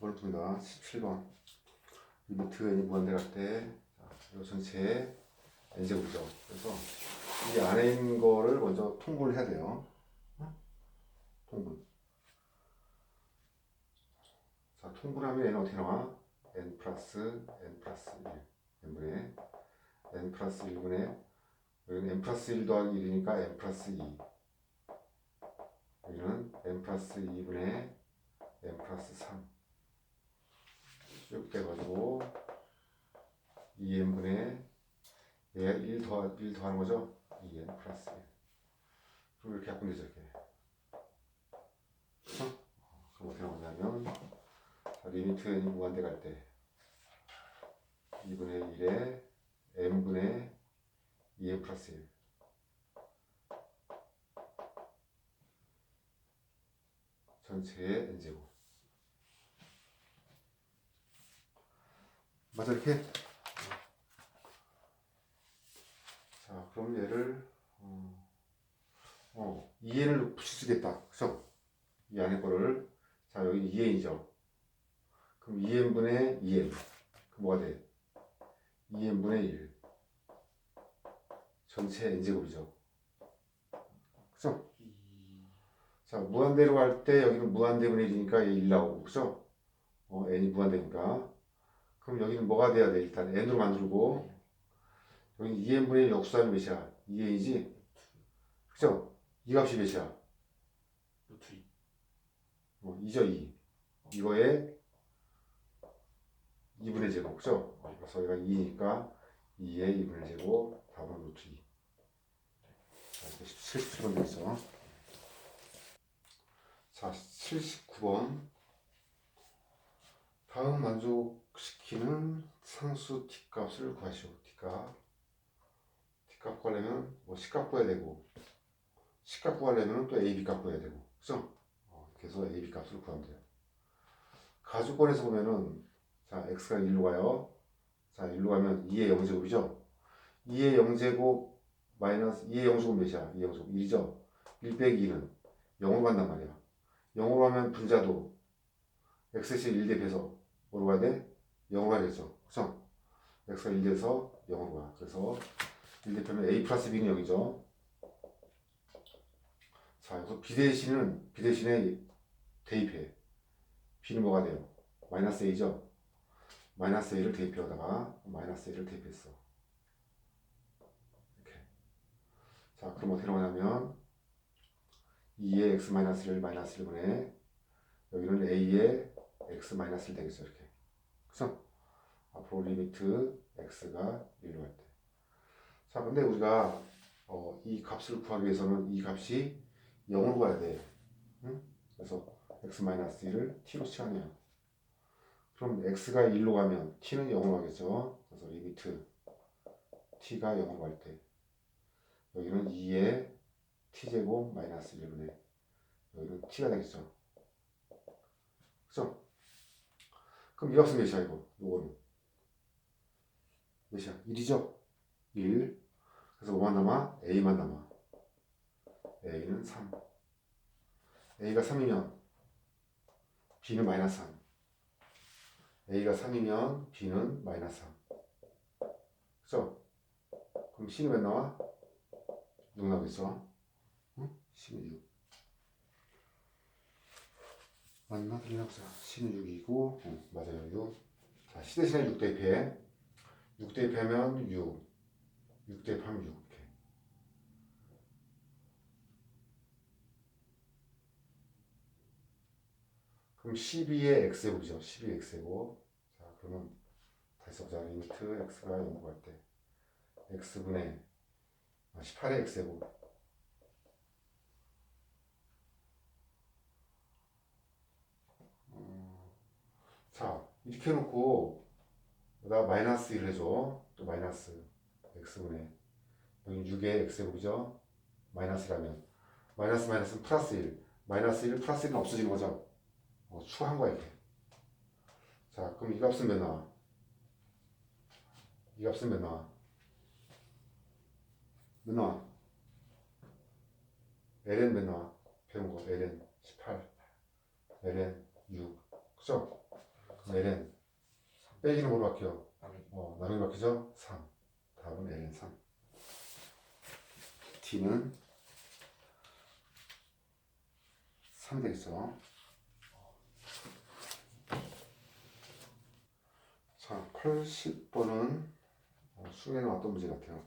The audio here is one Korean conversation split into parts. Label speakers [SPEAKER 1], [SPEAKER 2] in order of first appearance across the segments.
[SPEAKER 1] 어렵습니다. 17번. 리미트 n이 무한대갈 때, 이 전체의 n제곱이죠. 그래서 이 안에 있는 거를 먼저 통분을 해야 돼요. 통분. 자, 통분하면 n은 어떻게 나와? n 플러스 n 플러스 1. n분의 n 플러스 1분의 여기는 n 플러스 1 더하기 1이니까 n 플러스 2. 여기는 n 플러스 2분의 n 플러스 3. 쭉 돼가지고 2n분의 얘 1 더, 1 더하는 거죠? 2n 플러스 1. 그럼 이렇게 바꾸면 되죠, 이렇게. 그쵸? 그럼 어떻게 나오냐면, 자, 리미트 n이 무한대 갈 때, 2분의 1에 n분의 2n 플러스 1. 전체의 n제곱. 맞아, 이렇게? 자, 그럼 얘를, 어, 어 2n을 붙일 수 있겠다. 그죠? 이 안에 거를. 자, 여기 2n이죠. 그럼 2n분의 2n. 그 뭐가 돼? 2n분의 1. 전체 n제곱이죠. 그죠? 자, 무한대로 갈 때 여기는 무한대분의 1이니까 얘 1 나오고, 그죠? 어, n이 무한대니까. 그럼 여기는 뭐가 돼야 돼? 일단 n으로 만들고, 여기 2n분의 1 역수하면 몇이야? 2n이지? 그죠? 이 값이 몇이야?
[SPEAKER 2] 루트 2
[SPEAKER 1] 어, 2죠, 2. 이거에 2분의 제곱, 그죠? 그래서 여기가 2니까 2의 2분의 제곱, 답은 루트 2. 자, 이렇게 77번 되겠어. 자, 79번. 다음 만족 시키는 상수 t값을 구하시오. t값. t값 구하려면 뭐 C값 구해야 되고, C값 구하려면 또 AB값 구해야 되고, 그죠? 어, 그래서 AB 값을 구하면 돼요. 가주권에서 보면은 자 x가 1로 가요. 자 1로 가면 2의 0제곱이죠. 2의 0제곱 마이너스 2의 0제곱 몇이야? 2의 0제곱 1이죠. 1 빼기 2는 0으로 간단 말이야. 0으로 하면 분자도 x시 1 대비해서 뭐로 가야 돼? 0으로 가야겠죠. 그죠? x가 1 돼서 0으로 가. 그래서 1 대표면 a 플러스 b는 0이죠. 자, 여기서 b 대신은 b 대신에 대입해. b는 뭐가 돼요? 마이너스 a죠? 마이너스 a를 대입해오다가 마이너스 a를 대입했어. 이렇게. 자, 그럼 어떻게 나오냐면 2의 x 마이너스 1 마이너스 1분의 여기는 a의 x 마이너스 1 되겠죠, 이렇게. 그죠? 앞으로 리미트 x가 1로 갈 때. 자, 근데 우리가 어, 이 값을 구하기 위해서는 이 값이 0으로 가야 돼. 응? 그래서 x 마이너스 1을 t로 치환해요. 그럼 x가 1로 가면 t는 0으로 가겠죠. 그래서 리미트 t가 0으로 갈 때 여기는 2의 t제곱 마이너스 1분의 여기는 t가 되겠죠. 그죠? 그럼 이값은 몇이야 이거? 요거는 몇이야? 1이죠? 1 그래서 5만 남아 A만 남아 A는 3 A가 3이면 B는 마이너스 3 A가 3이면 B는 마이너스 3 그죠? 그럼 C는 몇 나와? 6 나오겠어? 응? 16 맞나? 보자 c는 6이고 응, 맞아요 6 자, c 대신에 6 대입 해 6 대입 하면 6 6 대입 하면 6 이렇게 그럼 12의 x제곱이죠. 12의 x제곱. 자, 그러면 다시 써보자. 리미트 x가 0으로 갈 때. x분의 18의 x제곱. 자, 이렇게 해놓고 여기다 마이너스 1 해줘. 또 마이너스 x분의 여기 6의 x제곱이죠. 마이너스라면 마이너스 마이너스는 플러스 1. 마이너스 1 플러스 1은 없어지는 거죠. 어, 추한 거야 이렇게. 자, 그럼 이 값은 몇 나와? 이 값은 몇 나와? 몇 나와? ln 몇 나와? 배운 거 ln 18, ln 6, 그죠? Ln 빼기는 뭐로 바뀌어? 어, 남이 바뀌죠? 3 답은 ln 3 t는 3 되겠죠 자 80번은 어, 수에는 어떤 문제 같아요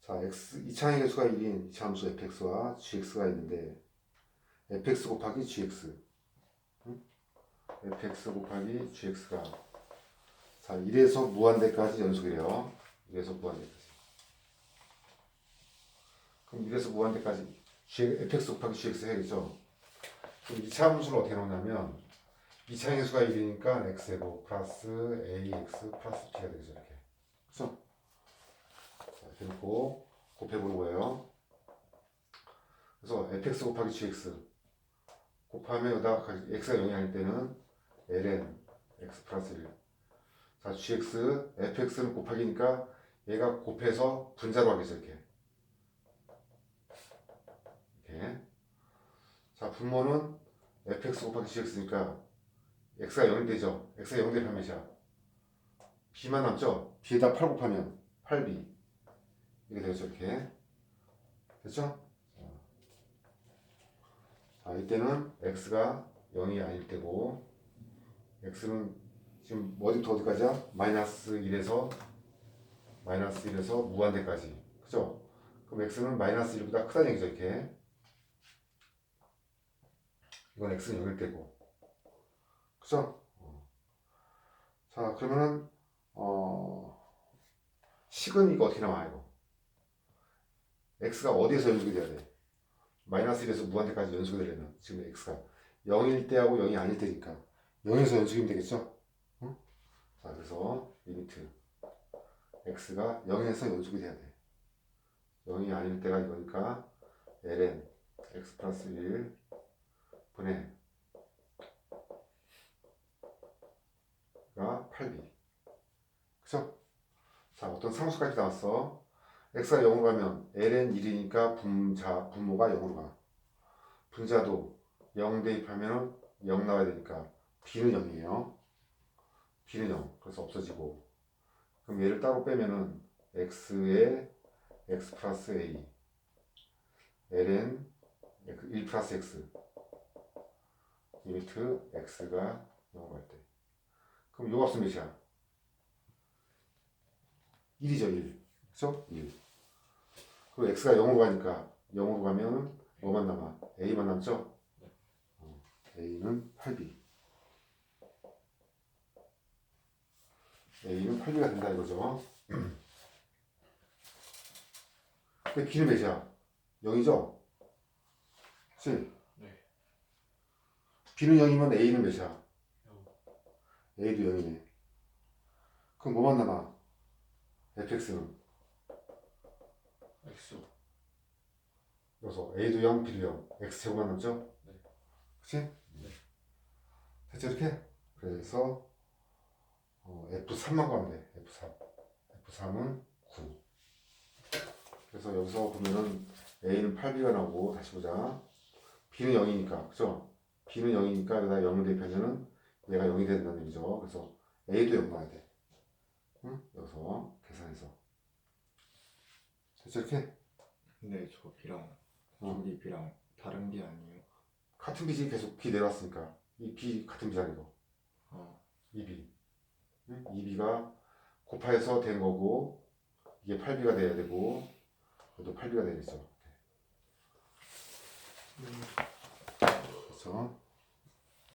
[SPEAKER 1] 자 x 이차의 개수가 1인 이차함수 fx와 gx가 있는데 fx 곱하기 gx 응? Fx 곱하기 gx가 자 1에서 무한대까지 연속이래요. 1에서 무한대까지. 그럼 1에서 무한대까지 fx 곱하기 gx 해야겠죠? 그럼 2차 함수를 어떻게 넣냐면 2차 개수가 1이니까 x제곱 플러스 ax 플러스 b가 되겠죠 이렇게. 그죠? 자, 이렇게 놓고 곱해보는 거예요. 그래서 fx 곱하기 gx 곱하면 여기다가 x가 0이 아닐 때는 ln x 플러스 1 자, gx, fx는 곱하기니까 얘가 곱해서 분자로 하겠죠, 이렇게. 이렇게. 자, 분모는 fx 곱하기 gx니까 x가 0이 되죠. x가 0 되면 몇이야? b만 남죠? b에다 8 곱하면 8b. 이렇게 되죠, 이렇게. 됐죠? 자, 이때는 x가 0이 아닐 때고 x는 지금 어디부터 어디까지야? 마이너스 1에서 마이너스 1에서 무한대까지 그죠? 그럼 x는 마이너스 1보다 크다는 얘기죠 이렇게 이건 x는 0일 때고 그죠? 어. 자 그러면은 어 식은 이거 어떻게 나와요 x가 어디에서 연속이 돼야 돼? 마이너스 1에서 무한대까지 연속이 되려면 지금 x가 0일 때하고 0이 아닐 때니까 0에서 연속이면 되겠죠? 자, 그래서 리미트 x가 0에서 연속이 돼야 돼. 0이 아닐 때가 이거니까 ln x 플러스 1 분의 가 8b. 그죠? 자, 어떤 상수까지 나왔어. x가 0으로 가면 ln 1이니까 분자, 분모가 0으로 가. 분자도 0 대입하면 0 나와야 되니까 b는 0이에요. b는 0 그래서 없어지고 그럼 얘를 따로 빼면은 x에 x 플러스 a ln 1 플러스 x 리미트 x가 0으로 갈때 그럼 요 값은 몇이야? 1이죠 1 그쵸? 1 그리고 x가 0으로 가니까 0으로 가면 뭐만 남아? a만 남죠? 어, a는 8b A는 8B가 된다 이거죠. 근데 B는 몇이야? 0이죠? 그치?
[SPEAKER 2] 네.
[SPEAKER 1] B는 0이면 A는 몇이야?
[SPEAKER 2] 영.
[SPEAKER 1] A도 0이네. 그럼 뭐만 남아? fx는?
[SPEAKER 2] x
[SPEAKER 1] 그래서 A도 0, B도 0. x제곱만 남죠?
[SPEAKER 2] 네.
[SPEAKER 1] 그치?
[SPEAKER 2] 네.
[SPEAKER 1] 됐죠 이렇게? 그래서 어, F3만 가면 돼. F3. F3은 9. 그래서 여기서 보면은 A는 8B가 나오고 다시 보자. B는 0이니까 그죠? B는 0이니까 여기다 0을 대입하면은 얘가 0이 된다는 얘기죠. 그래서 A도 0 나와야 돼. 응? 여기서 계산해서. 됐죠 이렇게?
[SPEAKER 3] 근데 저 B랑
[SPEAKER 1] 어.
[SPEAKER 3] 저기 B랑 다른 게 아니에요.
[SPEAKER 1] 같은 B지 계속 B 내려왔으니까 이 B 같은 B잖아 이거.
[SPEAKER 3] 어.
[SPEAKER 1] 2B. 응? 2B가 곱해서 된 거고 이게 8B가 돼야 되고 이것도 8B가 되겠죠. 그렇죠?